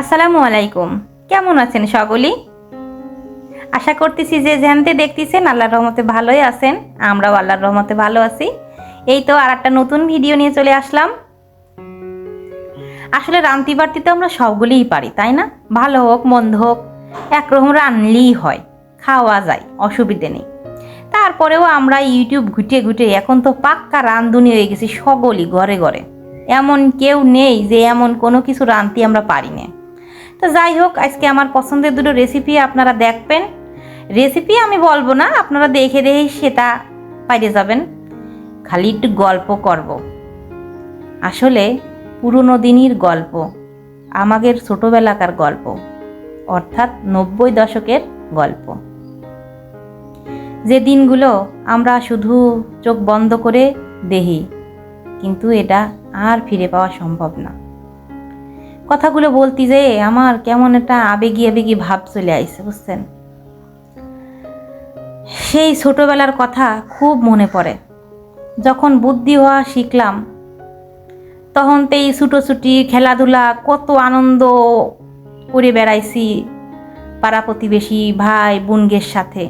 আসসালামু আলাইকুম। কেমন আছেন সকলেই? আশা করতেছি যে জানতে দেখতেছেন আল্লাহর রহমতে ভালোই আছেন, আমরাও আল্লাহর রহমতে ভালো আছি। এই তো আর একটা নতুন ভিডিও নিয়ে চলে আসলাম। আসলে রান্তি বাড়তি তো আমরা সবগুলিই পারি, তাই না? ভালো হোক, মন্দ হোক, একরকম রানলেই হয়, খাওয়া যায়, অসুবিধে নেই। তারপরেও আমরা ইউটিউব ঘুটে ঘুটে এখন তো পাক্কা রান্ধুনি হয়ে গেছি সকলই ঘরে ঘরে। এমন কেউ নেই যে এমন কোনো কিছু রান্তি আমরা পারি না। তো যাই হোক, আজকে আমার পছন্দের দুটো রেসিপি আপনারা দেখবেন। রেসিপি আমি বলব না, আপনারা দেখে দেখে সেটা পাইরে যাবেন। খালি একটু গল্প করব। আসলে পুরনো দিনের গল্প, আমাদের ছোটোবেলাকার গল্প, অর্থাৎ নব্বই দশকের গল্প। যে দিনগুলো আমরা শুধু চোখ বন্ধ করে দেহি কিন্তু এটা আর ফিরে পাওয়া সম্ভব না। কথাগুলো বলতি যে, আমার কেমন একটা আবেগি আবেগি ভাব চলে আইছে, বুঝছেন? সেই ছোটবেলার কথা খুব মনে পড়ে। যখন বুদ্ধি হওয়া শিখলাম, তখন তো এই ছুটোছুটি, খেলাধুলা, কত আনন্দ করে বেড়াইছি পাড়া প্রতিবেশী, ভাই বোনগের সাথে।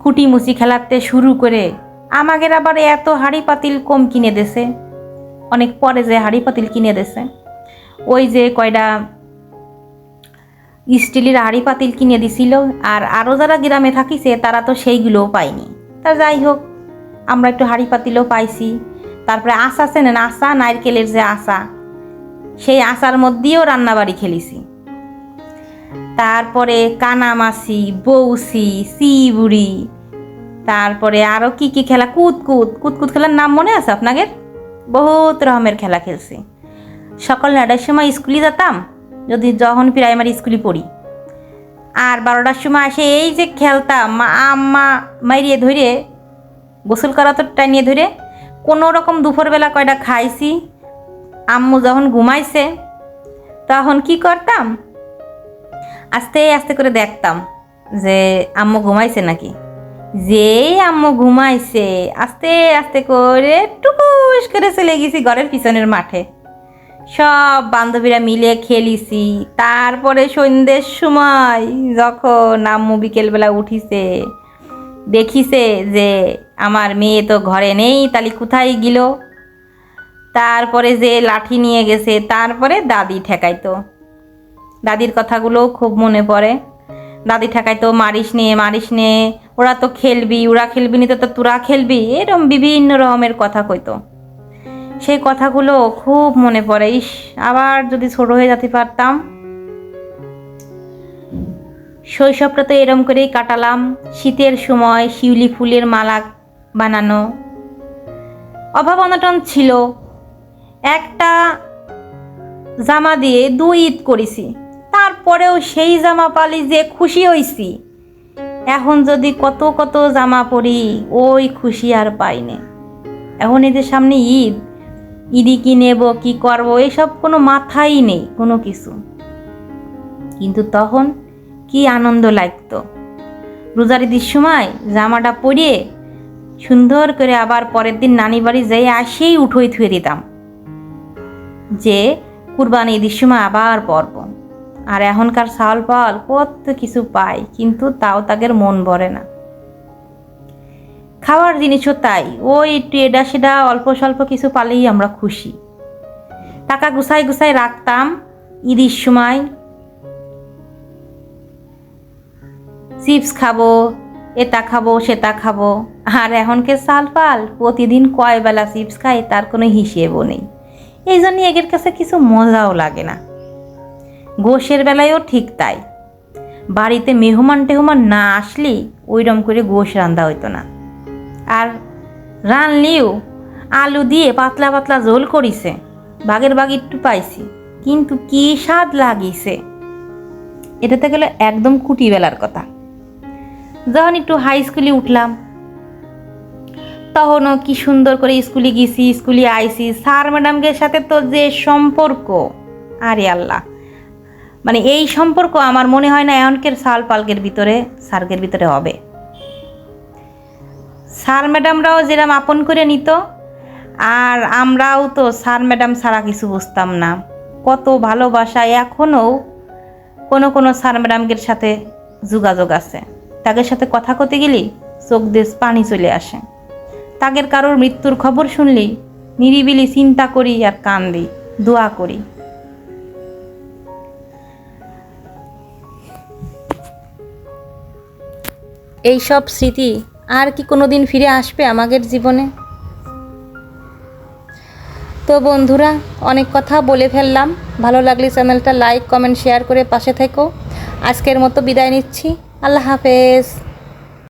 খুঁটিমুচি খেলাতে শুরু করে আমাদের আবার এত হাড়ি পাতিল কম কিনে দেছে। অনেক পরে যে হাড়ি পাতিল কিনে দেছে। ওই যে কয়টা স্টিলের হাড়ি পাতিল কিনে দিছিল। আর আরও যারা গ্রামে থাকিছে, তারা তো সেইগুলোও পায়নি। তা যাই হোক, আমরা একটু হাড়ি পাতিলও পাইছি। তারপরে আশা চেনেন, আশা নারকেলের যে আশা, সেই আশার মধ্যেও রান্নাবাড়ি খেলিছি। তারপরে কানামাসি বৌসি সিবুড়ি তারপরে আরও কি কি খেলা, কুতকুত। কুতকুত খেলার নাম মনে আছে আপনাদের? বহুত রকমের খেলা খেলছি। সকাল নটার সময় স্কুলে যেতাম, যদি যখন প্রাইমারি স্কুলে পড়ি। আর বারোটার সময় আসে এই যে খেলতাম মা, আম্মা মাইরিয়ে ধরে গোসল করা তো টানিয়ে ধরে কোনো রকম দুপুরবেলা কয়টা খাইছি, আম্মু যখন ঘুমাইছে, তখন কি করতাম? আস্তে আস্তে করে দেখতাম যে আম্মু ঘুমাইছে নাকি। যেই আম্মু ঘুমাইছে, আস্তে আস্তে করে টুকুস করে চলে গেছি ঘরের পিছনের মাঠে। সব বান্ধবীরা মিলে খেলিছি। তারপরে সন্ধ্যের সময় যখন আম্মু বিকেলবেলা উঠিছে, দেখিছে যে আমার মেয়ে তো ঘরে নেই তাহলে কোথায় গেল? তারপরে যে লাঠি নিয়ে গেছে, তারপরে দাদি ঠেকাইতো। দাদির কথাগুলোও খুব মনে পড়ে। দাদি ঠেকাইতো, মারিস নে মারিস নে, ওরা তো খেলবি, ওরা খেলবি নি তো তোরা খেলবি? এরম বিভিন্ন রকমের কথা কইতো। সেই কথাগুলো খুব মনে পড়ে। ইস, আবার যদি ছোট হয়ে যেতে পারতাম। শৈশবটা তো এরম করেই কাটালাম। শীতের সময় শিউলি ফুলের মালা বানানো। অভাব অনটন ছিল। একটা জামা দিয়ে দুই ঈদ করেছি। তারপরেও সেই জামা পালি যে খুশি হইছি। এখন যদি কত কত জামা পরি, ওই খুশি আর পাইনে এখন এদের সামনে ঈদ। ঈদি কি নেব, কি করব, এসব কোনো মাথাই নেই, কোনো কিছু। কিন্তু তখন কি আনন্দ লাগতো। রোজার ঈদের সময় জামাটা পরিয়ে সুন্দর করে আবার পরের দিন নানি বাড়ি যাই আসেই উঠোই থুয়ে দিতাম যে, কুরবানি ঈদের সময় আবার পরব। আর এখনকার চাল পাল কত কিছু পাই, কিন্তু তাও তাদের মন ভরে না। খাওয়ার জিনিসও তাই। ওই একটু এডা সেডা, অল্প স্বল্প কিছু পালেই আমরা খুশি। টাকা গুছাই গুছাই রাখতাম ঈদের সময়। চিপস খাব, এটা খাব, সেটা খাব। আর এখনকে চাল পাল প্রতিদিন কয় বেলা চিপস খাই তার কোনো হিসেবও নেই। এই জন্য এদের কাছে কিছু মজাও লাগে না। গোশের বেলায়ও ঠিক তাই। বাড়িতে মেহমান টেহমান না আসলেই ওইরম করে গোশ রান্দা হইতো না। আর রানলেও আলু দিয়ে পাতলা পাতলা ঝোল করিছে। বাগের বাগ একটু পাইছি, কিন্তু কি স্বাদ লাগিছে? এটাতে গেলে একদম কুটিবেলার কথা। যখন একটু হাই স্কুলে উঠলাম, তখনও কি সুন্দর করে স্কুলে গেছি স্কুলে আইসি স্যার ম্যাডামদের সাথে তো যে সম্পর্ক, আরে আল্লাহ। মানে এই সম্পর্ক আমার মনে হয় না এমনকের সাল পালকের ভিতরে সার্কের ভিতরে হবে। স্যার ম্যাডামরাও যেরকম আপন করে নিত, আর আমরাও তো স্যার ম্যাডাম ছাড়া কিছু বুঝতাম না। কত ভালোবাসা এখনও কোনো কোনো স্যার ম্যাডামদের সাথে যোগাযোগ আছে। তাদের সাথে কথা কতে গেলেই চোখ দেশ পানি চলে আসে। তাদের কারোর মৃত্যুর খবর শুনলেই নিরিবিলি চিন্তা করি আর কান্দি, দোয়া করি। এই সব স্মৃতি আর কি কোনো দিন ফিরে আসবে আমাদের জীবনে? তো বন্ধুরা, অনেক কথা বলে ফেললাম। ভালো লাগলে চ্যানেলটা লাইক, কমেন্ট, শেয়ার করে পাশে থেকো। আজকের মতো বিদায় নিচ্ছি। আল্লাহ হাফেজ।